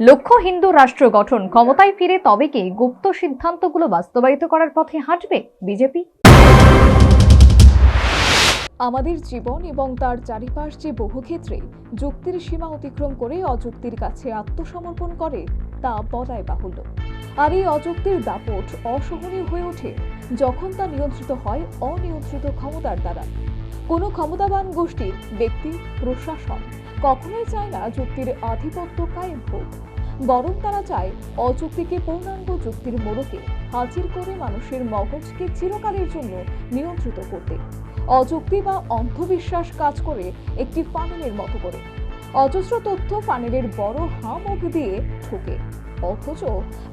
লক্ষ্য হিন্দু রাষ্ট্র গঠন ক্ষমতায় ফিরে তবে কি গুপ্ত সিদ্ধান্তগুলো বাস্তবায়িত করার পথে হাঁটবে বিজেপি? আমাদের জীবন এবং তার চারিপাশ যে বহু ক্ষেত্রে যুক্তির সীমা অতিক্রম করে অযুক্তির কাছে আত্মসমর্পণ করে, তা বলাই বাহুল্য। আর এই অযুক্তির দাপট অসহনীয় হয়ে ওঠে যখন তা নিয়ন্ত্রিত হয় অনিয়ন্ত্রিত ক্ষমতার দ্বারা। কোনো ক্ষমতাবান গোষ্ঠী ব্যক্তি, প্রশাসন, কখনোই চায় না যুক্তির আধিপত্য কায়েম হোক। বরং তারা চায় অযুক্তিকে পূর্ণাঙ্গ যুক্তির মোড়কে হাজির করে মানুষের মগজকে চিরকালের জন্য নিয়ন্ত্রিত করতে। অযুক্তি বা অন্ধবিশ্বাস কাজ করে একটি ফানেলের মতো করে। অজস্র তথ্য ফানেলের বড় হাঁ মুখ দিয়ে ঠোকে। অথচ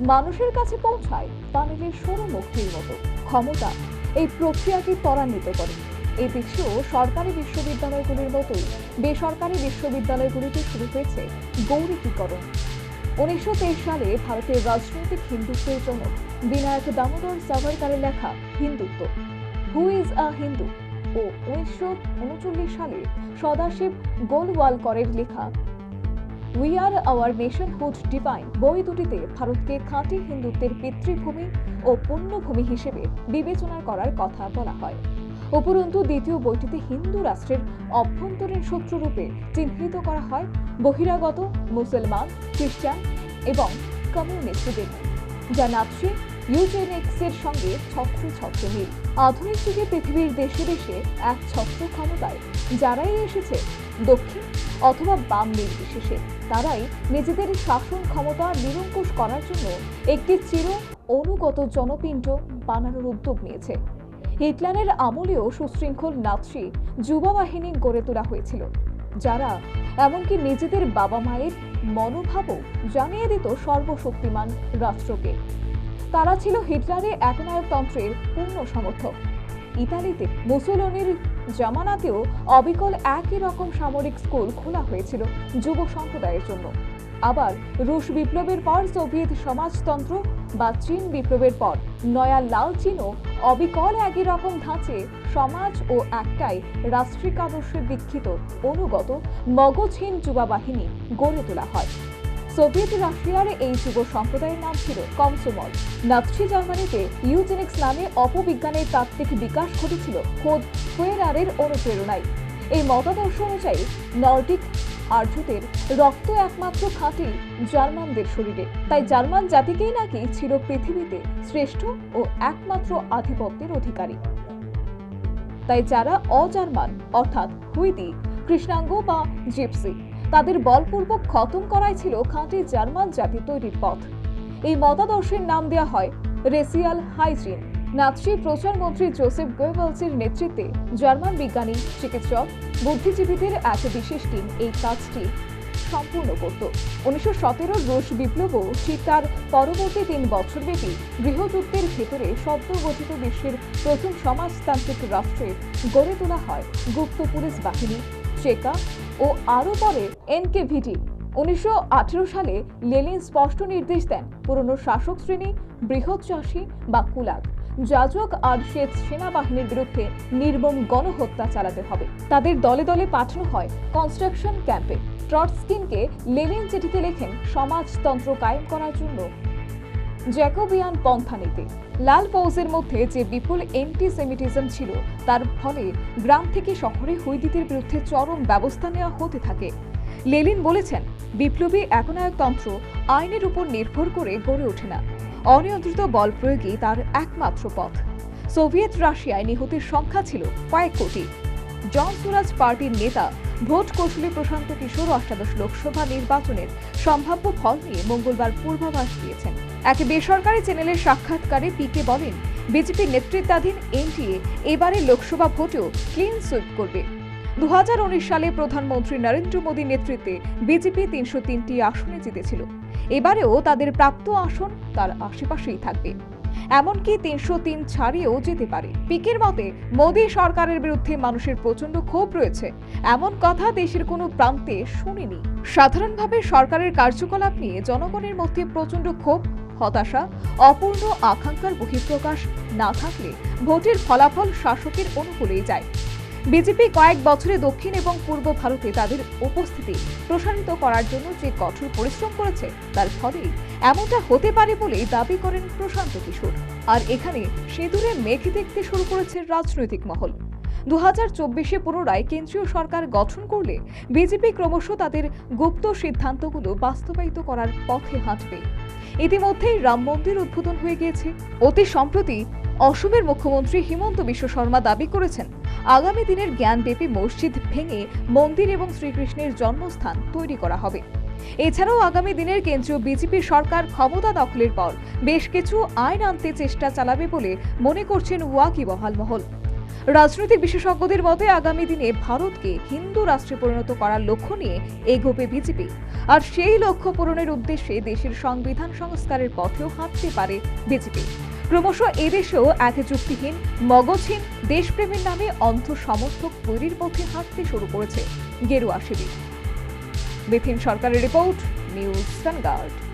মানুষের কাছে পৌঁছায় ফানেলের সরু মুক্তির মতো। ক্ষমতা এই প্রক্রিয়াকে ত্বরান্বিত করে। এই বিশ্বেও সরকারি বিশ্ববিদ্যালয়গুলির মতোই বেসরকারি বিশ্ববিদ্যালয়গুলিতে শুরু হয়েছে গৌরিকীকরণ উনিশশো তেইশ সালে ভারতের রাজনৈতিক হিন্দুত্বের জন্য বিনায়ক দামোদর সাভারকারের লেখা Hindutva who is a Hindu ও উনিশশো উনচল্লিশ সালে সদাশিব গোলওয়ালকরের লেখা we are our nation defined বই দুটিতে ভারতকে খাঁটি হিন্দুত্বের পিতৃভূমি ও পুণ্যভূমি হিসেবে বিবেচনা করার কথা বলা হয়। উপরন্তু দ্বিতীয় বইটিতে হিন্দু রাষ্ট্রের অভ্যন্তরীণ শত্রুরূপে চিহ্নিত করা হয় বহিরাগত, মুসলমান, খ্রিস্টান এবং কমিউনিস্টদের যা নাৎসি ইউজেনেক্সের সঙ্গে ছত্র ছত্র মিল। আধুনিক যুগে পৃথিবীর দেশে দেশে এক ছত্র ক্ষমতায় যারাই এসেছে, দক্ষিণ অথবা বাম নির্বিশেষে তারাই নিজেদের শাসন ক্ষমতা নিরঙ্কুশ করার জন্য একটি চির অনুগত জনপিণ্ড বানানোর উদ্যোগ নিয়েছে। হিটলারের আমলেও সুশৃঙ্খল নাৎসি যুবা বাহিনী গড়ে তোলা হয়েছিল। যারা এমনকি নিজেদের বাবা মায়ের মনোভাবও জানিয়ে দিত সর্বশক্তিমান রাষ্ট্রকে। তারা ছিল হিটলারের একনায়কতন্ত্রের পূর্ণ সমর্থক। ইতালিতে মুসোলনির জামানাতেও অবিকল একই রকম সামরিক স্কুল খোলা হয়েছিল যুব সম্প্রদায়ের জন্য। আবার রুশ বিপ্লবের পর সোভিয়েত সমাজতন্ত্র বা চীন বিপ্লবের পর নয়া লাল চীনও অবিকল একই রকম ধাঁচে সমাজ ও একটাই রাষ্ট্রিক আদর্শে দীক্ষিত অনুগত মগজহীন যুবা বাহিনী গড়ে তোলা হয়। সোভিয়েত রাশিয়ার এই যুব সম্প্রদায়ের নাম ছিল কমসোমল। নাৎসি জার্মানিতে ইউজেনিক্স নামে অপবিজ্ঞানের তাত্ত্বিক বিকাশ ঘটেছিল খোদ হোয়েরারের অনুপ্রেরণায়। এই মতাদর্শ অনুযায়ী নর্ডিক আর্যদের রক্ত একমাত্র খাঁটি জার্মানদের শরীরে। তাই জার্মান জাতিকেই নাকি ছিল পৃথিবীতে শ্রেষ্ঠ ও একমাত্র আধিপত্যের অধিকারী। তাই যারা অজার্মান, অর্থাৎ হুইদি কৃষ্ণাঙ্গ বা জিপসি, তাদের বলপূর্বক খতম করাই ছিল খাঁটি জার্মান জাতি তৈরির পথ। এই মতাদর্শের নাম দেওয়া হয় রেসিয়াল হাইজিন। নাৎসি প্রচারমন্ত্রী জোসেফ গোয়েবলসের নেতৃত্বে জার্মান বিজ্ঞানী, চিকিৎসক, বুদ্ধিজীবীদের এক বিশেষ টিম এই কাজটি সম্পূর্ণ করত। উনিশশো সতেরোর রুশ বিপ্লবও ঠিক তার পরবর্তী তিন বছরব্যাপী গৃহযুদ্ধের ভেতরে সদ্যগঠিত বিশ্বের প্রথম সমাজতান্ত্রিক রাষ্ট্রে গড়ে তোলা হয় গুপ্ত পুলিশ বাহিনী, চেকা ও আরও পরে এনকেভিটি। উনিশশো আঠেরো সালে লেনিন স্পষ্ট নির্দেশ দেন পুরনো শাসক শ্রেণি বৃহৎ চাষী বা কুলাক যাজক আর সেচ সেনাবাহিনীর বিরুদ্ধে নির্মম গণহত্যা চালাতে হবে। তাদের দলে দলে পাঠানো হয় কনস্ট্রাকশন ক্যাম্পে ট্রটস্কিনকে লেনিন চিঠিতে লেখেন, সমাজতন্ত্র কায়েম করার জন্য জ্যাকোবিয়ান পন্থা নিতে। লাল ফৌজের মধ্যে যে বিপুল অ্যান্টিসেমিটিজম ছিল, তার ফলে গ্রাম থেকে শহরে হুইদিদের বিরুদ্ধে চরম ব্যবস্থা নেওয়া হতে থাকে। লেলিন বলেছেন, বিপ্লবী একনায়কতন্ত্র আইনের উপর নির্ভর করে গড়ে ওঠে না। অনিয়ন্ত্রিত বল প্রয়োগই তার একমাত্র পথ। সোভিয়েত রাশিয়ায় নিহতের সংখ্যা ছিল কয়েক কোটি। জন সুরাজ পার্টির নেতা ভোট কৌশলী প্রশান্ত কিশোর অষ্টাদশ লোকসভা নির্বাচনের সম্ভাব্য ফল নিয়ে মঙ্গলবার পূর্বাভাস দিয়েছেন। এক বেসরকারি চ্যানেলের সাক্ষাৎকারে পিকে বলেন বিজেপি নেতৃত্বাধীন এনটিএ এবারে লোকসভা ভোটেও ক্লিন সুইপ করবে। দু হাজার উনিশ সালে প্রধানমন্ত্রী নরেন্দ্র মোদীর নেতৃত্বে বিজেপি তিনশো তিনটি আসনে জিতেছিল। এবারেও তাদের প্রাপ্ত আসন তার আশেপাশেই থাকবে। এমনকি তিনশো তিন ছাড়িয়েও যেতে পারে। পিকের মতে, মোদী সরকারের বিরুদ্ধে মানুষের প্রচণ্ড ক্ষোভ রয়েছে। এমন কথা দেশের কোনো প্রান্তে শুনিনি। সাধারণভাবে সরকারের কার্যকলাপ নিয়ে জনগণের মধ্যে প্রচণ্ড ক্ষোভ, হতাশা, অপূর্ণ আকাঙ্ক্ষার বহিঃপ্রকাশ না থাকলে ভোটের ফলাফল শাসকের অনুকূলেই যায়। বিজেপি কয়েক বছরে দক্ষিণ এবং পূর্ব ভারতে তাদের উপস্থিতি প্রসারিত করার জন্য যে কঠোর পরিশ্রম করেছে, তার ফলেই এমনটা হতে পারে বলেই দাবি করেন প্রশান্ত কিশোর। আর এখানে সিঁদুরে মেঘ দেখতে শুরু করেছে রাজনৈতিক মহল। দু হাজার চব্বিশে পুনরায় কেন্দ্রীয় সরকার গঠন করলে বিজেপি ক্রমশ তাদের গুপ্ত সিদ্ধান্তগুলো বাস্তবায়িত করার পথে হাঁটবে। ইতিমধ্যেই রাম মন্দির উদ্বোধন হয়ে গিয়েছে। অতি সম্প্রতি অসমের মুখ্যমন্ত্রী হিমন্ত বিশ্ব শর্মা দাবি করেছেন, আগামী দিনের জ্ঞানদেবী মসজিদ ভেঙে মন্দির এবং শ্রীকৃষ্ণের জন্মস্থান তৈরি করা হবে। এছাড়াও আগামী দিনের কেন্দ্রীয় বিজেপি সরকার ক্ষমতা দখলের পর বেশ কিছু আইন আনতে চেষ্টা চালাবে বলে মনে করছেন ওয়াকিবহাল মহল। রাজনৈতিক বিশেষজ্ঞদের মতে আগামী দিনে ভারতকে হিন্দু রাষ্ট্রে পরিণত করার লক্ষ্য নিয়ে এগোবে বিজেপি। আর সেই লক্ষ্য পূরণের উদ্দেশ্যে দেশের সংবিধান সংস্কারের পথেও হাঁটতে পারে বিজেপি। ক্রমশ এদেশেও এক যুক্তিহীন, মগজহীন, দেশপ্রেমের নামে অন্ধ সমর্থক তৈরির পথে হাঁটতে শুরু করেছে গেরুয়া শিবির। বিপিন সরকারের রিপোর্ট, নিউজ সানগার্ড।